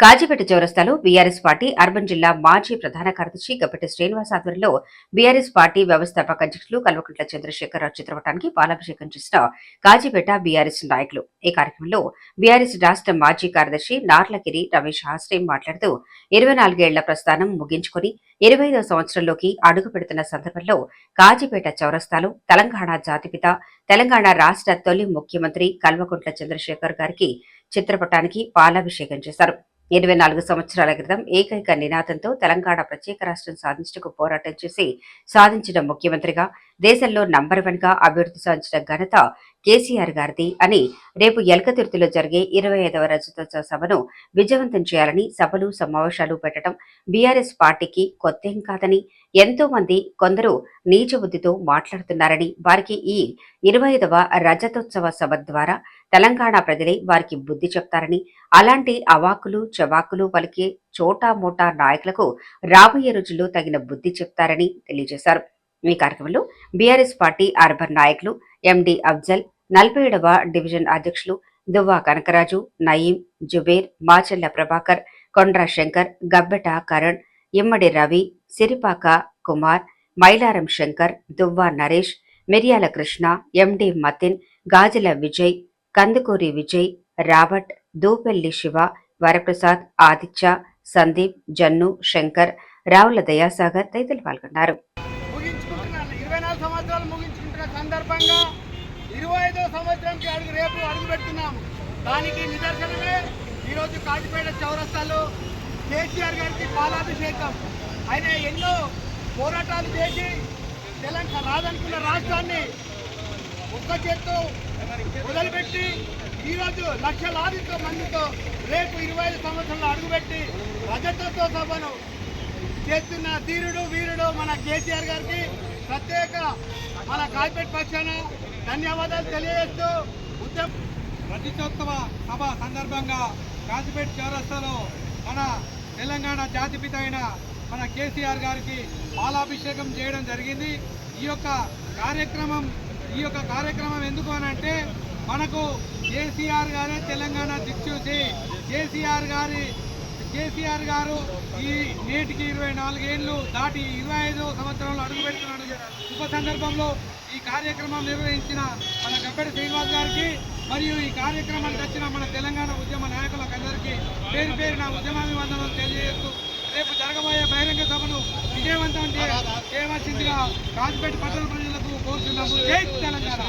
కాజీపేట చౌరస్తాలో BRS party urban జిల్లా మాజీ ప్రధాన కార్యదర్శి గబ్బెట్టి శ్రీనివాస్ ఆధ్వర్యంలో బీఆర్ఎస్ పార్టీ వ్యవస్థాపక అధ్యక్షులు కల్వకుంట్ల చంద్రశేఖరరావు చిత్రపటానికి పాలాభిషేకం చేసిన కాజీపేట బీఆర్ఎస్ నాయకులు. ఈ కార్యక్రమంలో బీఆర్ఎస్ రాష్ట్ర మాజీ కార్యదర్శి నార్లగిరి రమేష్ హాస్రే మాట్లాడుతూ ఇరవై నాలుగేళ్ళ ప్రస్థానం ముగించుకొని ఇరవై ఐదవ సంవత్సరంలోకి అడుగు పెడుతున్న సందర్భంలో కాజీపేట చౌరస్తాలో తెలంగాణ జాతిపిత తెలంగాణ రాష్ట్ర తొలి ముఖ్యమంత్రి కల్వకుంట్ల చంద్రశేఖర్ గారికి చిత్రపటానికి పాలాభిషేకం చేశారు. ఇరవై నాలుగు సంవత్సరాల క్రితం ఏకైక నినాదంతో తెలంగాణ ప్రత్యేక రాష్ట్రం సాధించటకు పోరాటం చేసి సాధించిన ముఖ్యమంత్రిగా దేశంలో నంబర్ వన్గా అభివృద్ధి సాధించిన ఘనత కేసీఆర్ గారిది అని రేపు ఎల్కతిరుతిలో జరిగే ఇరవై ఐదవ రజతోత్సవ సభను విజయవంతం చేయాలని సభలు సమావేశాలు పెట్టడం బీఆర్ఎస్ పార్టీకి కొత్తేం కాదని ఎంతో మంది కొందరు నీచ బుద్ధితో మాట్లాడుతున్నారని వారికి ఈ ఇరవై ఐదవ రజతోత్సవ సభ ద్వారా తెలంగాణ ప్రజలే వారికి బుద్ధి చెప్తారని అలాంటి అవాకులు చవాకులు పలికే చోటా మోటా నాయకులకు రాబోయే రోజుల్లో తగిన బుద్ధి చెప్తారని తెలియజేశారు. ఈ కార్యక్రమంలో బీఆర్ఎస్ పార్టీ అర్బన్ నాయకులు ఎండి అఫ్జల్ నలభై ఏడవ డివిజన్ అధ్యక్షులు దువ్వా కనకరాజు నయీం జుబేర్ మాచెల్ల ప్రభాకర్ కొండ్రా శంకర్ గబ్బెట కరణ్ ఇమ్మడి రవి సిరిపాక కుమార్ మైలారం శంకర్ దువ్వా నరేష్ మిర్యాల కృష్ణ ఎండి మతిన్ గాజుల విజయ్ కందుకూరి విజయ్ రాబర్ట్ దూపెల్లి శివ వరప్రసాద్ ఆదిత్య సందీప్ జన్ను శంకర్ రావుల దయాసాగర్ తదితరులు పాల్గొన్నారు. సందర్భంగా ఇరవై ఐదో సంవత్సరంకి అడుగు రేపు అడుగు పెడుతున్నాము దానికి నిదర్శనమే ఈరోజు కాటిపేట చౌరస్తాలో కేసీఆర్ గారికి పాలాభిషేకం. ఆయన ఎన్నో పోరాటాలు చేసి తెలంగాణ రాదనుకున్న రాష్ట్రాన్ని ఒక్క చేత్తో మొదలుపెట్టి ఈరోజు లక్షలాదితో మందితో రేపు ఇరవై ఐదు సంవత్సరాలు అడుగుపెట్టి రజతత్వ సభను చేస్తున్న ధీరుడు వీరుడు మన కేసీఆర్ గారికి ప్రత్యేక మన కాల్పేట్ పక్షాన ధన్యవాదాలు తెలియజేస్తూ ఉద్యమ రజతోత్సవ సభ సందర్భంగా కాసిపేట చౌరస్తాలో మన తెలంగాణ జాతిపిత అయిన మన కేసీఆర్ గారికి పాలాభిషేకం చేయడం జరిగింది. ఈ యొక్క కార్యక్రమం ఈ యొక్క కార్యక్రమం ఎందుకు అని అంటే మనకు కేసీఆర్ గారే తెలంగాణ దిక్చూసి. కేసీఆర్ గారి కేసీఆర్ గారు ఈ నేటికి ఇరవై నాలుగేళ్ళు దాటి ఇరవై ఐదు సంవత్సరంలో అడుగుపెడుతున్నాడు శుభ సందర్భంలో ఈ కార్యక్రమం నిర్వహించిన మన గబ్బడి శ్రీనివాస్ గారికి మరియు ఈ కార్యక్రమానికి వచ్చిన మన తెలంగాణ ఉద్యమ నాయకులకు అందరికీ పేరు పేరు నా ఉద్యమాభివందనలు తెలియజేస్తూ రేపు జరగబోయే బహిరంగ సభను విజయవంతం చేయవలసిందిగా రాజపేట పట్టణ ప్రజలకు కోరుతున్నాము జై తెలంగాణ.